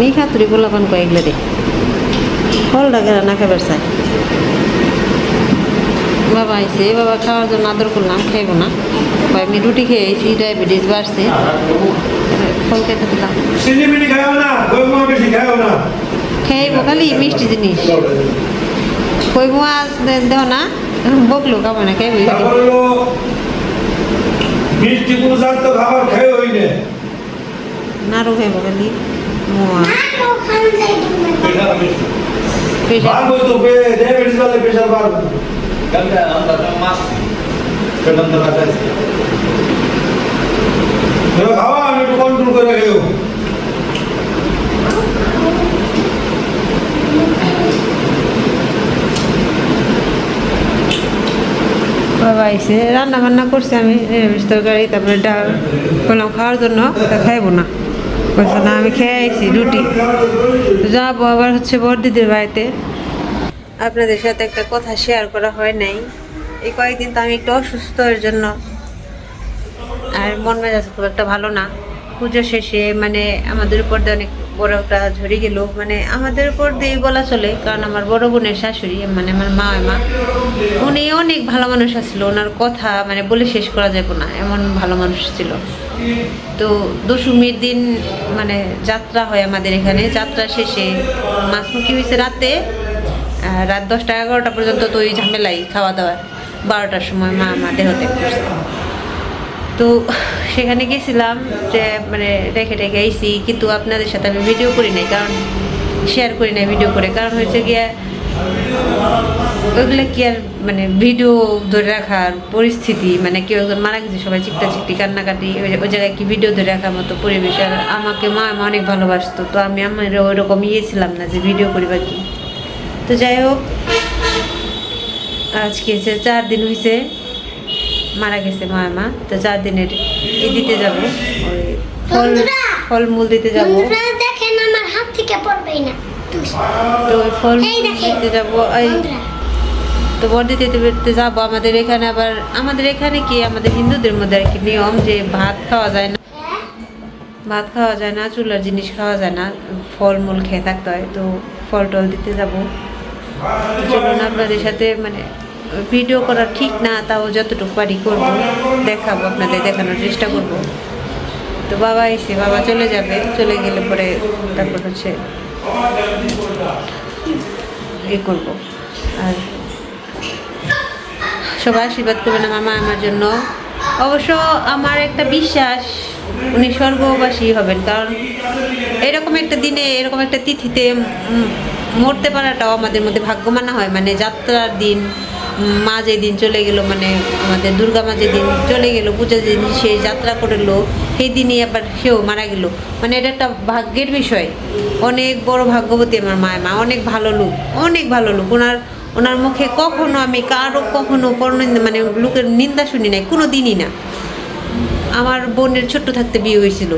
নি খাতুরি গোলাপান কয়েকলে রে ফল ডাকে না খাবার চাই। বাবা আইসে বাবা খাওয়ার জন্য আদর করলাম খাইব না। কয় আমি রুটি খেয়েছি ডায়াবেটিস বাড়ছে। ফল খেতে দিলাম। খাইব খালি মিষ্টি জিনিস। কই মাছ দেও না বকলো খাব না খাইব মিষ্টি কোনো খাবার খেয়ে হই না। নাড়ু খাইব খালি। খাওয়া আমি কন্ট্রোল করে খেয়েও বাবা আইসে রান্না বান্না করছি আমি তরকারি তারপরে ডাল বললাম খাওয়ার জন্য তা খাইবো না। বলছে, না, আমি খেয়ে আইছি, রুটি। যাব আবার হচ্ছে বড়দিদের বাড়িতে। আপনাদের সাথে একটা কথা শেয়ার করা হয় নাই। এই কয়েকদিন তো আমি একটু অসুস্থ এর জন্য। আর মন মেজাজ খুব একটা ভালো না। পুজো শেষে মানে আমাদের উপর দিয়ে অনেক বড় একটা ঝরে গেল। মানে আমাদের উপর দিয়ে বলা চলে, কারণ আমার বড় বোনের শাশুড়ি মানে আমার মা মা, উনি অনেক ভালো মানুষ আসছিল ওনার কথা মানে বলে শেষ করা যাবে না এমন ভালো মানুষ ছিল। তো দশমীর দিন মানে যাত্রা হয় আমাদের এখানে। যাত্রা শেষে মাছমুখী হয়েছে রাতে। রাত দশটা এগারোটা পর্যন্ত তো ওই ঝামেলাই খাওয়া দাওয়া বারোটার সময় মা মা দেহ ত্যাগ করছে। তো সেখানে গেছিলাম যে মানে রেখে রেখে আইসি কিন্তু আপনাদের সাথে আমি ভিডিও করি নাই, কারণ শেয়ার করি নাই ভিডিও করে। কারণ হয়েছে গিয়ে ওইগুলো কি আর মানে ভিডিও ধরে রাখার পরিস্থিতি মানে কেউ একজন মারা গেছে সবাই চিকটা চিকটি কান্নাকাটি ওই জায়গায় কি ভিডিও ধরে রাখার মতো পরিবেশ আর আমাকে মা মা অনেক ভালোবাসতো তো আমি আমার ওইরকম ইয়ে ছিলাম না যে ভিডিও করি বা কি। তো যাই হোক আজকে যে চার দিন হয়েছে মারা গেছে মা মা তো চার দিনের ই দিতে যাব ওই ফল! ফলমূল দিতে যাব। দেখেন আমার হাত থেকে পড়বেই না। তো ফল দিতে যাব এই তো বর্দিতে দিতে যাব। আমাদের এখানে আবার, আমাদের এখানে কি? আমাদের হিন্দুদের মধ্যে আর কি নিয়ম যে ভাত খাওয়া যায় না? ভাত খাওয়া যায় না, চুলার জিনিস খাওয়া যায় না, ফলমূল খেয়ে থাকতে হয়। তো ফল টল দিতে যাব। চলুন আপনাদের সাথে মানে ভিডিও করা ঠিক না, তাও যতটুকু পারি করব। দেখাবো আপনাদের, দেখানোর চেষ্টা করব। তো বাবা এসে, বাবা চলে যাবে। চলে গেলে পরে তারপর হচ্ছে এ করব। আর সবাই আশীর্বাদ করবেন আমার মা আমার জন্য। অবশ্য আমার একটা বিশ্বাস, উনি স্বর্গবাসী হবেন, কারণ এরকম একটা দিনে, এরকম একটা তিথিতে মরতে পারাটাও আমাদের মধ্যে ভাগ্য মানা হয়। মানে যাত্রার দিন মা যেদিন চলে গেল মানে আমাদের দুর্গা মা যেদিন চলে গেল, পূজা যেদিন সে যাত্রা করল, সেই দিনই আবার সেও মারা গেল। মানে এটা একটা ভাগ্যের বিষয়। অনেক বড় ভাগ্যবতী আমার মায়ের মা, অনেক ভালো লোক, অনেক ভালো লোক। ওনার ওনার মুখে কখনো আমি কারও কখনো পরনিন্দা মানে লোকের নিন্দা শুনি নাই কোনো দিনই না। আমার বোনের ছোট্ট থাকতে বিয়ে হয়েছিল।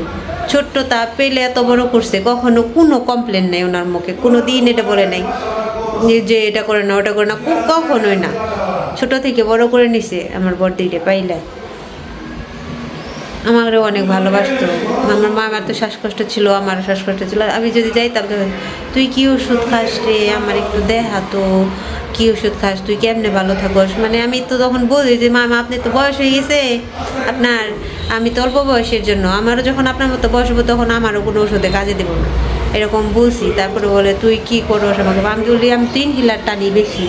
ছোট্ট তা পেলে এত বড় করছে, কখনো কোনো কমপ্লেন নাই ওনার মুখে কোনো দিন এটা বলে নাই। যে- এটা করে না, ওটা করে না কখনোই না। ছোট থেকে বড় করে নিছে, আমার বড়দিকে পাইলে। আমারও অনেক ভালোবাসতো। আমার মা আমার তো শ্বাসকষ্ট ছিল, আমারও শ্বাসকষ্ট ছিল। আমি যদি যাইতাম তুই কি ওষুধ খাস রে? আমার একটু দেখা তো। কি ওষুধ খাস? তুই কেমনে ভালো থাকস? মানে আমি তো তখন বলি যে মামা আপনি তো বয়স হয়ে গেছে। আপনার, আমি তো অল্প বয়সের জন্য। আমারও যখন আপনার মতো বয়স হব তখন আমারও কোনো ওষুধে কাজে দেবো না। এরকম বলছি। তারপরে বলে, তুই কি করস আমাকে? আমি বলি, আমি তো ইনহিলার টানি বেশি।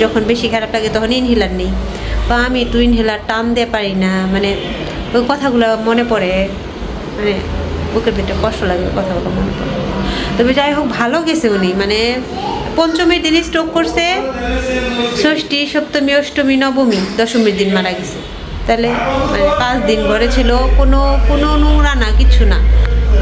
যখন বেশি খারাপ লাগে তখন ইনহিলার নেই। বা আমি তো ইনহেলার টান দিয়ে পারি না। মানে ওই কথাগুলো মনে পড়ে মানে বুকের ভিতরে কষ্ট লাগে কথাগুলো মনে পড়ে। তবে যাই হোক, ভালো গেছে উনি মানে পঞ্চমীর দিন স্ট্রোক করছে, ষষ্ঠী, সপ্তমী, অষ্টমী, নবমী, দশমীর দিন মারা গেছে। তাহলে মানে পাঁচ দিন ঘরে ছিল, কোনো কোনো নোংরা না কিছু না।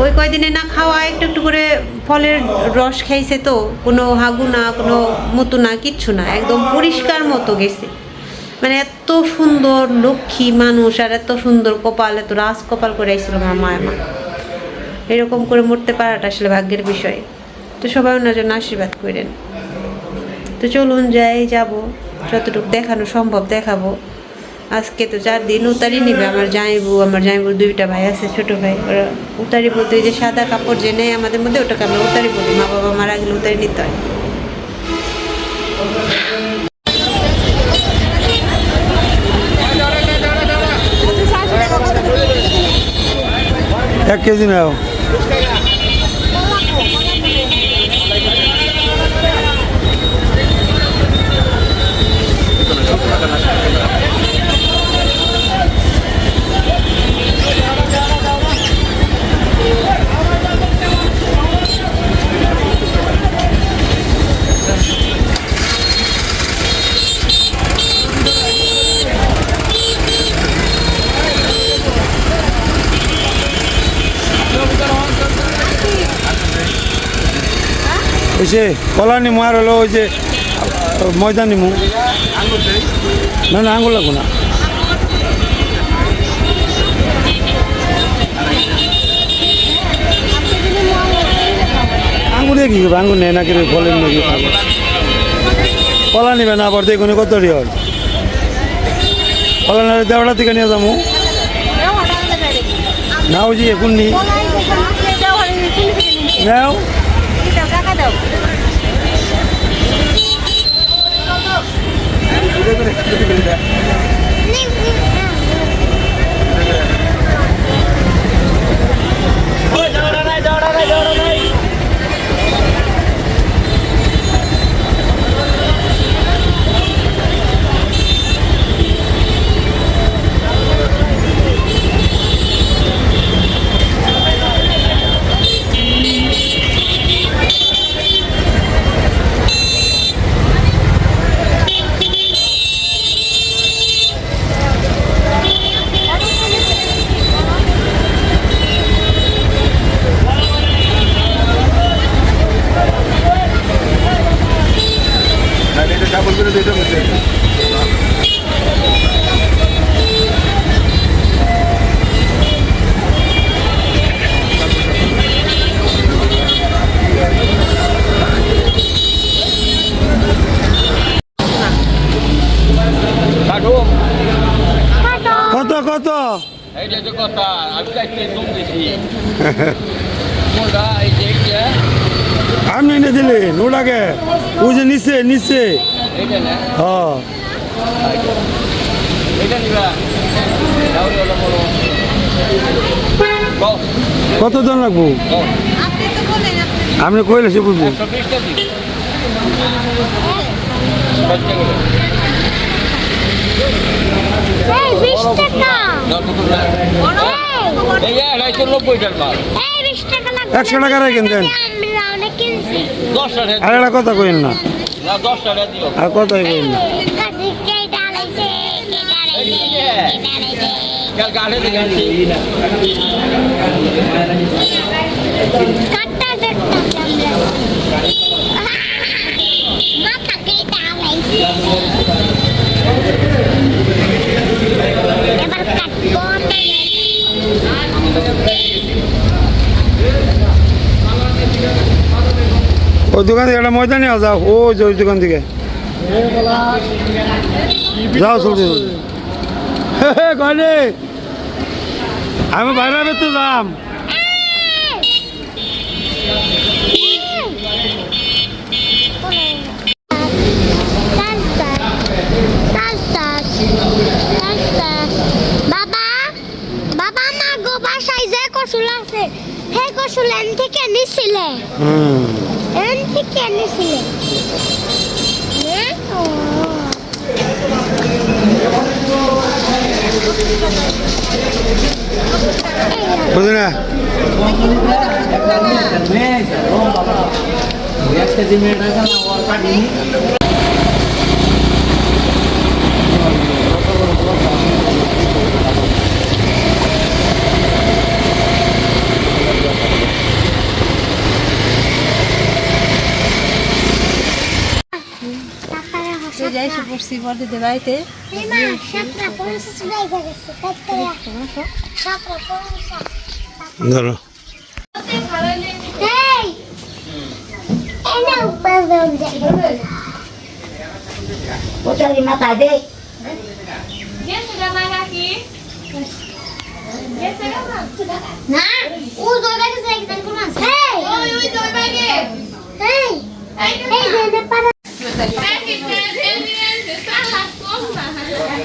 ওই কয়দিনে না খাওয়া, একটু একটু করে ফলের রস খাইছে তো, কোনো হাগু না, কোনো মতো না, কিচ্ছু না, একদম পরিষ্কার মতো গেছে। মানে এত সুন্দর লক্ষ্মী মানুষ আর এত সুন্দর কপাল, এত রাজ কপাল করে আইছিল আমার মায়ের মা এরকম করে মরতে পারাটা আসলে ভাগ্যের বিষয়। তো সবাই ওনার জন্য আশীর্বাদ করেন। তো চলুন যাই, যাব। যতটুকু দেখানো সম্ভব দেখাবো। আজকে তো চার দিন উতারি নিবে আমার জামাইবু, আমার জামাইবুর দুইটা ভাই আছে, ছোট ভাই। ওরা উতারি বলতে যে সাদা কাপড় যে নেই আমাদের মধ্যে, ওটাকে আমরা উতারি বলি। মা বাবা মারা গেলে উতারি নিতে হয়। কেজি নাও যে কলা নিমু আর হলো ওই যে ময়দা নিমু না না আঙুর লাগবো না। আঙুর কী করবে? আঙুর নেই না কিন্তু ফলের নাকি কলা নিবে না আবার দেখুন কত রিয়ল। কলা না দেওয়াটা থেকে নিয়ে যাব। না ওই যে এখন নি নাও। এইটা আপনি এনে দিলেন ওটাকে ওই যে নিচে নিচে। হ্যাঁ কত জন লাগবো? কও আপনি কইলে সে বুঝব। একশো বিশটা দিন বাচ্চা গুলো টাকা এই মাল টাকা লাগবে টাকা রাখেন দেন। আমরা অনেক কিনছি। দশটা টাকা আর একটা কথা কইন না? না দশটা টাকা দিও। আর কথাই কইন না? কাল গাড়ি থেকে আনছি কাটটা দেখতা আমরা মাথা কে ডালাইছে এবার কাটবো ওই দোকান থেকে একটা ময়দানে যাও। ও যে ওই দোকান থেকে। যাও, চলতে কয়নে আমি বাইরে বেরতে যাম বাবা বাবা মা গো বাসায় যে কসুল আছে হে কসুল এন থেকে নিছিলে হুম এন থেকে নিছিলে হ্যাঁ? ও। এই বুঝলি না এসে পড়ছি বড়দিদের বাড়িতে এই মা সাতটা পঞ্চাশ বাইজা গেছে কাট করে সাতটা পঞ্চাশ ধরো না ও দৌড়া গেছে একদম কোন আছে এই ওই ওই দৌড়া গে এই এই যে পারা তারপর যাই কিনা একটু ভালো দেখে কিনো খারাপ দেখে কিনো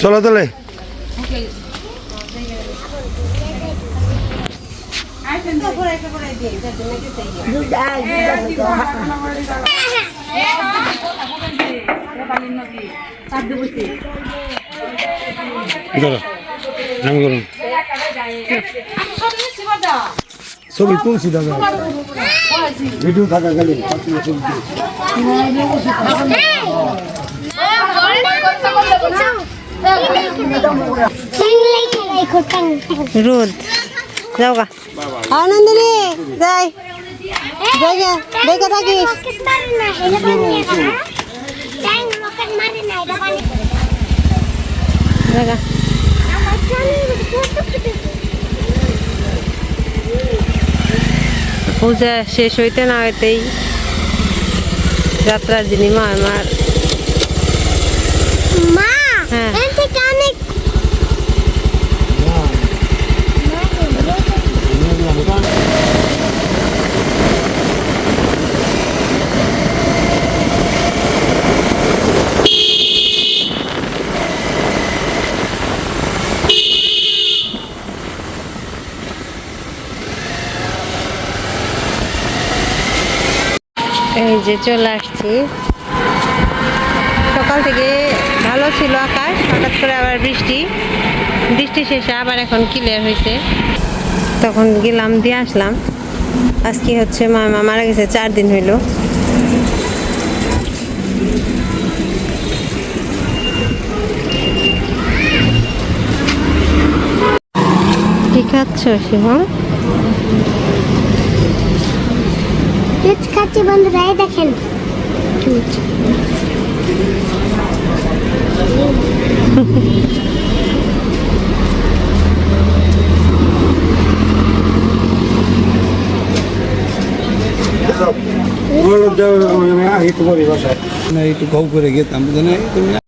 চলো তাহলে। ধরো নাম করুন। ছবি তুলছি দাদা ভিডিও থাকা গেলে চিংলাই খেলাই করতাম রোদ যাও গা আনন্দিনী যাই দেখে দেখে থাকিস রকেট মারে না এটা বানিয়ে না ট্যাং রকেট মারে না এটা বানিয়ে দেখা আমার জানি পূজা শেষ হইতে না হইতেই যাত্রার দিনই মা আমার মা হ্যাঁ। এর থেকে অনেক এই যে চলে আসছি। সকাল থেকে ভালো ছিল আকাশ, হঠাৎ করে আবার বৃষ্টি। বৃষ্টি শেষে আবার এখন ক্লিয়ার হয়েছে। তখন গেলাম, দিয়ে আসলাম। আজকে হচ্ছে মামা মারা গেছে, চার দিন হইল। কি খাচ্ছ শিবম? দুধ খাচ্ছি বন্ধুরা এই দেখেন। দুধ একটু ঘাউ করে গেতাম বুঝলেন